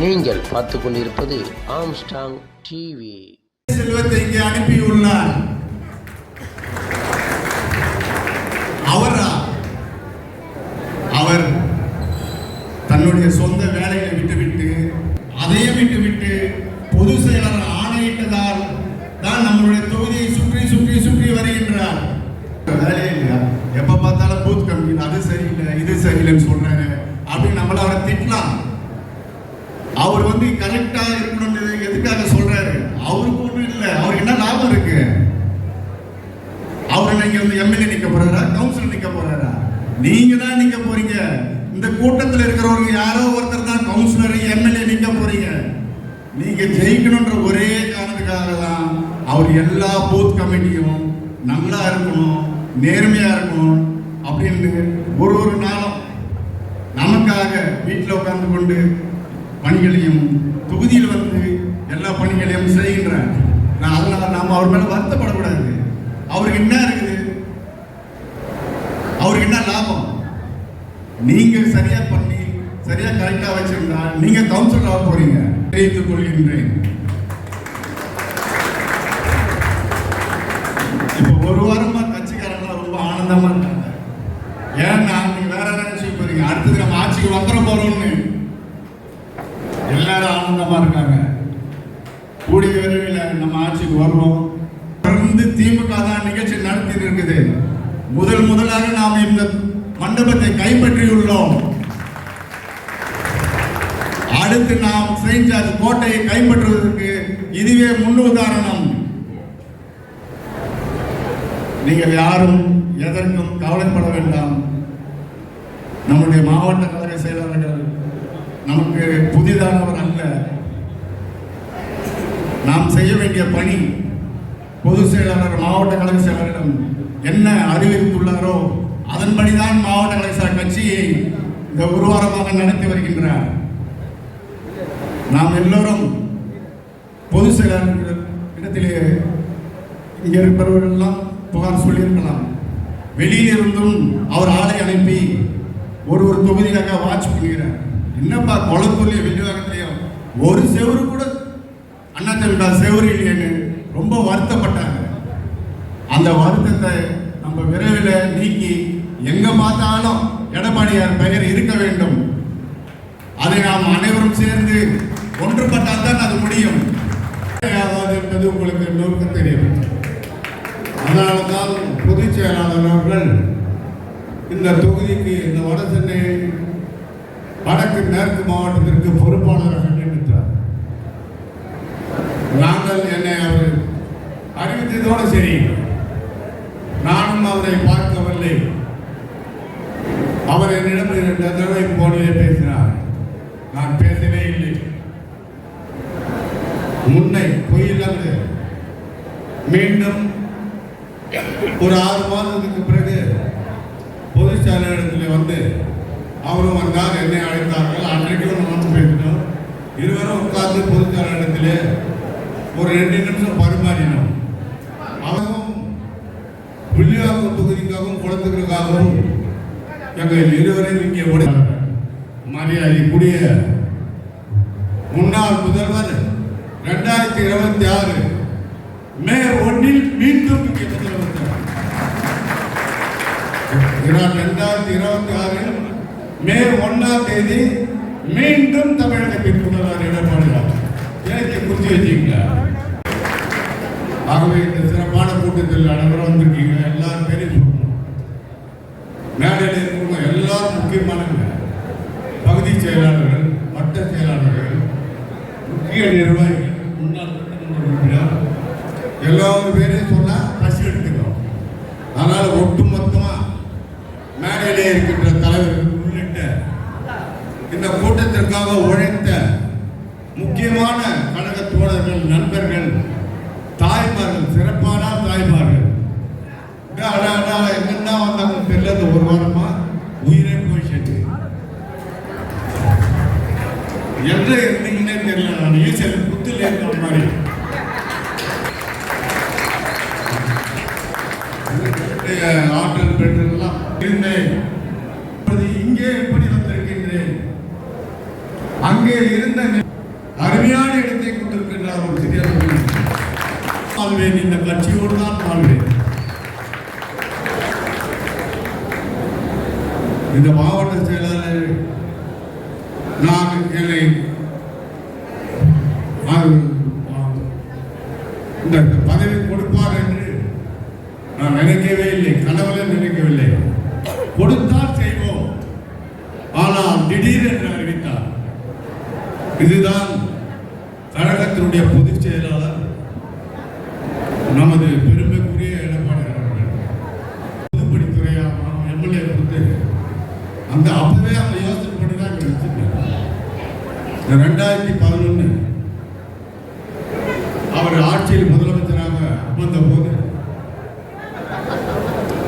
நீங்கள் பார்த்து கொண்டிருப்பது ஆம்ஸ்டாங் டிவி செல்வத்தை இங்கே அனுப்பியுள்ளார். அவரா? அவர் தன்னுடைய சொந்த வேலை வந்து கரெக்டா இருக்கணும்னு எதுக்காக சொல்றாரு? அவருக்கு ஒன்றும் இல்லை. அவருக்கு என்ன லாபம் இருக்கு? அவர் நீங்க வந்து எம்எல்ஏ நிக்க போறாரா? கவுன்சிலர் நிக்க போறாரா? நீங்க தான் நிக்க போறீங்க. இந்த கூட்டத்தில் இருக்கிறவங்க யாரோ ஒருத்தர் தான் கவுன்சிலர் எம்எல்ஏ நிக்க போறீங்க. நீங்க ஜெயிக்கணும்ன்ற ஒரே காரணத்துக்காக தான் அவர் எல்லா பூத் கமிட்டியும் நல்லா இருக்கணும் நேர்மையா இருக்கணும் அப்படின்னு ஒரு ஒரு நாளும் நமக்காக வீட்டில் உட்கார்ந்து கொண்டு பணிகளையும் தொகுதியில் வந்து எல்லா பணிகளையும் செய்கின்றார். நான் அதனால் நாம் அவர் மேலே வருத்தப்படக்கூடாது. அவருக்கு என்ன இருக்குது? அவருக்கு என்ன லாபம்? நீங்கள் சரியா பண்ணி சரியா கரெக்டா வச்சிருந்தா நீங்க கவுன்சிலர் ஆக போறீங்க. தெரிவித்துக் கொள்கின்றேன். இப்போ ஒரு வாரமா கட்சிக்காரங்க ரொம்ப ஆனந்தமா இருக்காங்க. ஏன்னா நீங்க வேற என்ன நினைச்சு போறீங்க? அடுத்தது நம்ம ஆட்சிக்கு வந்துட போறோம்னு. எல்லாரும் ஆனந்தமா இருக்காங்க. கூடிய விரைவில் நம்ம ஆட்சிக்கு வருவோம். தொடர்ந்து திமுக தான் நிகழ்ச்சி நடத்தி இருக்குது. முதல் முதலாக நாம் இந்த மண்டபத்தை கைப்பற்றியுள்ளோம். அடுத்து நாம் செயின்ட் ஜார்ஜ் கோட்டையை கைப்பற்றுவதற்கு இதுவே முன்னுதாரணம் நீங்கள் யாரும் எதற்கும் கவலைப்பட வேண்டாம். நம்முடைய மாவட்ட கழக செயலாளர்கள் நமக்கு புதிதானவர் அல்ல. நாம் செய்ய வேண்டிய பணி பொது செயலாளர் மாவட்ட கழக செயலரிடம் என்ன அறிவித்துள்ளாரோ அதன்படிதான் மாவட்ட கழக கட்சியை இந்த ஒரு வாரமாக நடத்தி வருகின்றார். நாம் எல்லோரும் பொது செயலாளர் இடத்திலே இங்கே இருப்பவர்கள் எல்லாம் புகார் சொல்லியிருக்கலாம். வெளியிலிருந்தும் அவர் ஆளை அனுப்பி ஒரு ஒரு தொகுதியாக வாட்ச் பண்ணுகிறார். என்னப்பா குளத்தூர்லயும் வெள்ளிவாக்கத்திலையும் ஒரு செவரு கூட அண்ணா திமுக செவரு இல்லையேன்னு ரொம்ப வருத்தப்பட்டாங்க. அந்த வருத்தத்தை நம்ம விரைவில் நீக்கி எங்க பார்த்தாலும் எடப்பாடியார் பெயர் இருக்க வேண்டும். அதை நாம் அனைவரும் சேர்ந்து ஒன்றுபட்டால் தான் அது முடியும். என்பது உங்களுக்கு நோக்க தெரியும். அதனால தான் பொதுச் செயலாளர் அவர்கள் இந்த தொகுதிக்கு இந்த வட சென்னை வடக்கு மேற்கு மாவட்டத்திற்கு பொறுப்பாளராக நியமித்தார். நாங்கள் என்னை அவர் அறிவித்ததோடு சரி. நானும் அவரை பார்க்கவில்லை. அவர் என்னிடம் இரண்டு தடவை போனிலே பேசினார். நான் பேசவே இல்லை. முன்னை பொய்யில்லாமல் மீண்டும் ஒரு ஆறு மாதத்துக்கு பிறகு பொதுச் செயலாளரிடத்தில் வந்து அவரும் வந்தார் என்னை அழைத்தார்கள். அன்றைக்கும் நானும் பேசினோம். இருவரும் உட்கார்ந்து பொதுச்சார இடத்துல ஒரு ரெண்டு நிமிஷம் பரிமாறினோம். அவரும் புள்ளியாகவும் தொகுதிக்காகவும் குளத்துக்களுக்காகவும் எங்கள் இருவரையும் இங்கே உடைய மரியாதைக்குரிய முன்னாள் முதல்வர் ரெண்டாயிரத்தி இருபத்தி ஆறு மே ஒன்றில் மீண்டும் இங்கே முதலமைச்சர் இரண்டாயிரத்தி இருபத்தி ஆறு மே ஒன்னாம் தேதி மீண்டும் தமிழகத்தின் முதல்வர் எடப்பாடியார் எனக்கு குறித்து வச்சுக்கீங்க. ஆகவே இந்த சிறப்பான கூட்டத்தில் அனைவரும் வந்திருக்கீங்க. எல்லாரும் பேரையும் சொல்லணும் மேடையில் இருக்கிறவங்க எல்லாரும் முக்கியமானவங்க. பகுதி செயலாளர்கள் வட்ட செயலாளர்கள் முக்கிய நிர்வாகிகள் முன்னாள் உறுப்பினர் எல்லாரும் பேரையும் சொன்னால் பசி எடுத்துக்கிறோம் அதனால ஒட்டுமொத்தமா மேடையிலே இருக்கின்ற தலைவர்கள் உள்ளிட்ட இந்த கூட்டத்திற்காக உழைத்த முக்கியமான கழக தோழர்கள் நண்பர்கள் தாய்மார்கள் சிறப்பான தாய்மார்கள். அடா, வந்தாங்க தெரியல ஒரு வாரமா? உயிரே போயிட்டு என்ன இருந்தீங்கன்னே தெரியல நான் ஈசல் புத்தில் இருக்கிற மாதிரி. ஆற்றல் பெற்றெல்லாம் இருந்தேன். அங்கே இருந்த அருமையான இடத்தை கொண்டிருக்கின்றார் ஒரு சிறிய வாழ்வேன் இந்த கட்சியோடு தான் வாழ்வேன். இந்த மாவட்ட செயலாளர் நான் என்னை இந்த பதவி கொடுப்பார் என்று நான் நினைக்கவே இல்லை கனவுல நினைக்கவில்லை. கொடுத்தால் செய்வோம். ஆனால் திடீரென்று இதுதான் கழகத்தினுடைய பொதுச் செயலாளர் நமது பெருமைக்குரிய எடப்பாடி அவர்கள். பொதுப்பணித்துறை எம்எல்ஏ வந்து அந்த அப்பவே அவங்க யோசனை பண்ணி தான் இந்த ரெண்டாயிரத்தி பதினொன்று அவர் ஆட்சியில் முதலமைச்சராக அமர்ந்த போது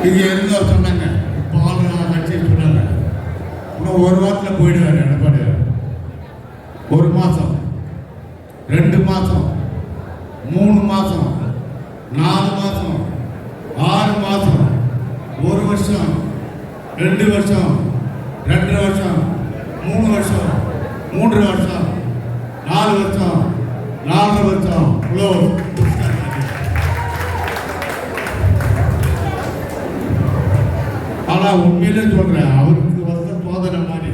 இங்க இருந்தவர் சொன்னாங்க. இப்போ ஆளுநர் கட்சியை சொன்னாங்க. இன்னும் ஒரு வாரத்தில் போயிடுவார் எடப்பாடி. ஒரு மாதம் ரெண்டு மாதம் மூணு மாதம் நாலு மாதம் ஆறு மாதம் ஒரு வருஷம் ரெண்டு வருஷம் ரெண்டு வருஷம் மூணு வருஷம் மூன்று வருஷம் நாலு வருஷம் நாலு வருஷம். இவ்வளோ ஆனால் உண்மையிலே சொல்கிறேன் அவருக்கு வந்த சோதனை மாதிரி.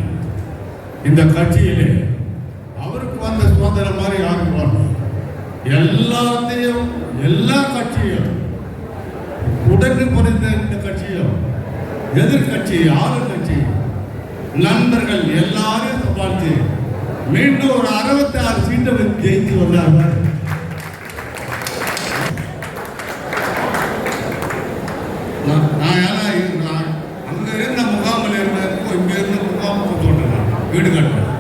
இந்த கட்சியிலே அந்த சுதந்திரம் மாதிரி யாருக்கு எல்லாத்தையும் எல்லா கட்சியும் உடனே புரிந்த இந்த கட்சியும் எதிர்கட்சி ஆளுங்கட்சி நண்பர்கள் எல்லாரையும் பார்த்து மீண்டும் ஒரு அறுபத்தி ஆறு சீட்டை ஜெயித்து வந்தார்கள் நான் நான் ஏன்னா இங்க- நான் அங்க இருந்த முகாமில் இருந்ததுக்கும் இங்க இருந்த முகாமுக்கு சொல்றேன் வீடு கட்டுறேன்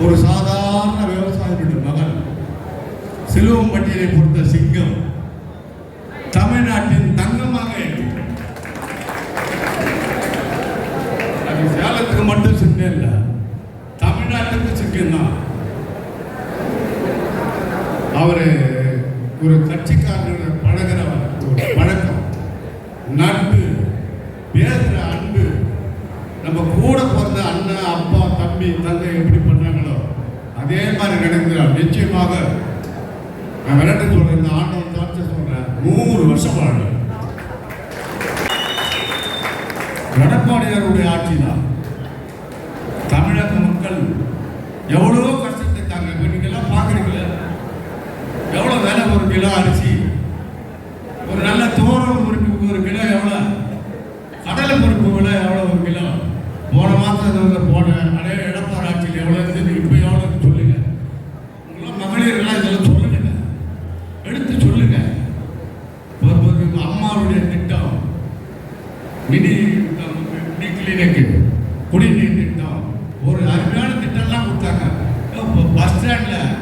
ஒரு சாதாரண விவசாயியுடைய மகன் சிலுவம்பட்டியை பொறுத்த சிங்கம் தமிழ்நாட்டின் தங்கமாக அது சேலத்துக்கு மட்டும் சிங்கம் இல்லை தமிழ்நாட்டுக்கு சிங்கம் தான். அவர் ஒரு கட்சிக்காரர் பழகிற ஒரு பழக்கம். நட்பு பேசுகிற அன்பு நம்ம கூட பிறந்த அண்ணன் அப்பா தம்பி தங்கை எப்படி பண்ணாங்களோ அதே மாதிரி நடக்கிறார். நிச்சயமாக நான் விரட்ட சொல்றேன் இந்த ஆண்டவன் சாட்சி சொல்றேன் நூறு வருஷம் வாழும் எடப்பாடியாருடைய ஆட்சி தான் தமிழக மக்கள் எவ்வளவோ கஷ்டத்துக்காங்க இப்ப நீங்க எல்லாம் பாக்குறீங்களே எவ்வளவு விலை ஒரு கிலோ அரிசி ஒரு நல்ல தோரம் பொறுப்பு ஒரு கிலோ எவ்வளோ கடலை பொறுப்பு விலை எவ்வளோ ஒரு கிலோ? போன மாதம் போன அதே எடப்பாடி ஆட்சியில் எவ்வளோ மினி மினி கிளினிக்கு குடிநீர் திட்டம் ஒரு அருமையான திட்டம்லாம் கொடுத்தாங்க. பஸ் ஸ்டாண்டில்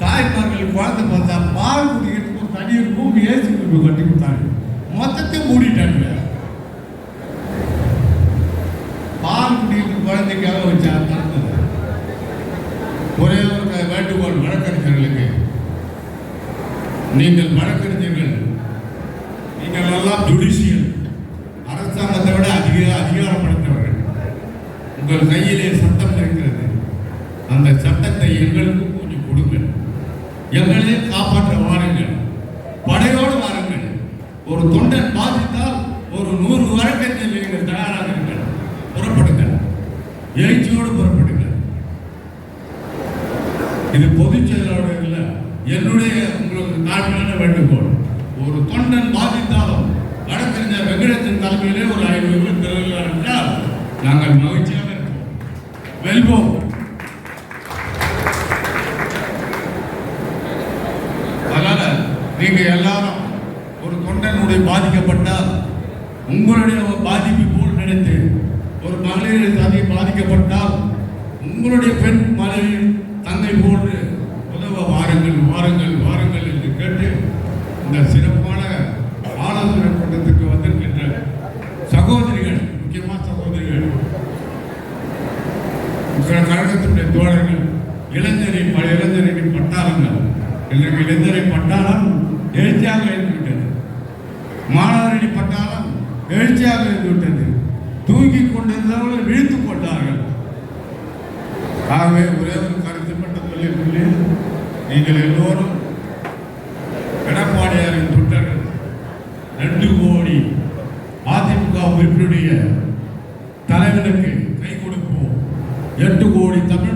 தாய்மார்கள் குழந்தை பார்த்தா பால் குடிக்கிறதுக்கு ஒரு தனி ரூம் ஏசி ரூம் கட்டி கொடுத்தாங்க. மொத்தத்தையும் மூடிட்டாங்க. பால் குடிக்கிறதுக்கு குழந்தைக்காக வச்சாங்க ஒரே ஒரு வேண்டுகோள் வழக்கறிஞர்களுக்கு. நீங்கள் வழக்க கையிலே சட்டம் இருக்கிறது. அந்த சட்டத்தை எங்களுக்கு கொஞ்சம் கொடுங்கள். எங்களே காப்பாற்ற வாருங்கள். படையோடு வாருங்கள். ஒரு தொண்டன் பாதித்தால் ஒரு நூறு வழக்கறிஞர் நீங்கள் தயாராக இருங்கள். புறப்படுங்கள். எழுச்சியோடு புறப்படுங்கள். இது பொதுச் செயலாளர் என்னுடைய உங்களுக்கு தாழ்மையான வேண்டுகோள். ஒரு தொண்டன் பாதித்தாலும் வழக்கறிஞர் வெங்கடத்தின் தலைமையிலே ஒரு ஐநூறு பேர் திரள்கிறார் என்றால் நாங்கள் மகிழ்ச்சியாக வெல்வோம் அதனால நீங்க எல்லாரும் ஒரு தொண்டனுடைய பாதிக்கப்பட்டால் உங்களுடைய பாதிப்பு போல் நினைத்து ஒரு மகளிர் சாதி பாதிக்கப்பட்டால் உங்களுடைய பெண் மனைவி தந்தை போன்று உதவ வாருங்கள் வாருங்கள் வாருங்கள் என்று கேட்டு இந்த சிறப்பான ஆலோசனை கூட்டத்துக்கு வந்திருக்கின்ற சகோதரிகள் முக்கியமான சகோதரிகள் உங்கள் கழகத்தினுடைய தோழர்கள் இளைஞரை பல இளைஞரின் பட்டாளங்கள் இன்றைக்கு இளைஞரை பட்டாளம் எழுச்சியாக இருந்துவிட்டது மாணவரணி பட்டாளம் எழுச்சியாக இருந்துவிட்டது தூங்கி கொண்டிருந்தவர்கள் விழித்து கொண்டார்கள். ஆகவே ஒரே ஒரு கருத்து மட்டும் சொல்லி சொல்லி நீங்கள் எல்லோரும் எடப்பாடியாரின் தொண்டர்கள். ரெண்டு கோடி அதிமுக உறுப்பினுடைய தலைவனுக்கு എട്ട് കോടി തമിഴ്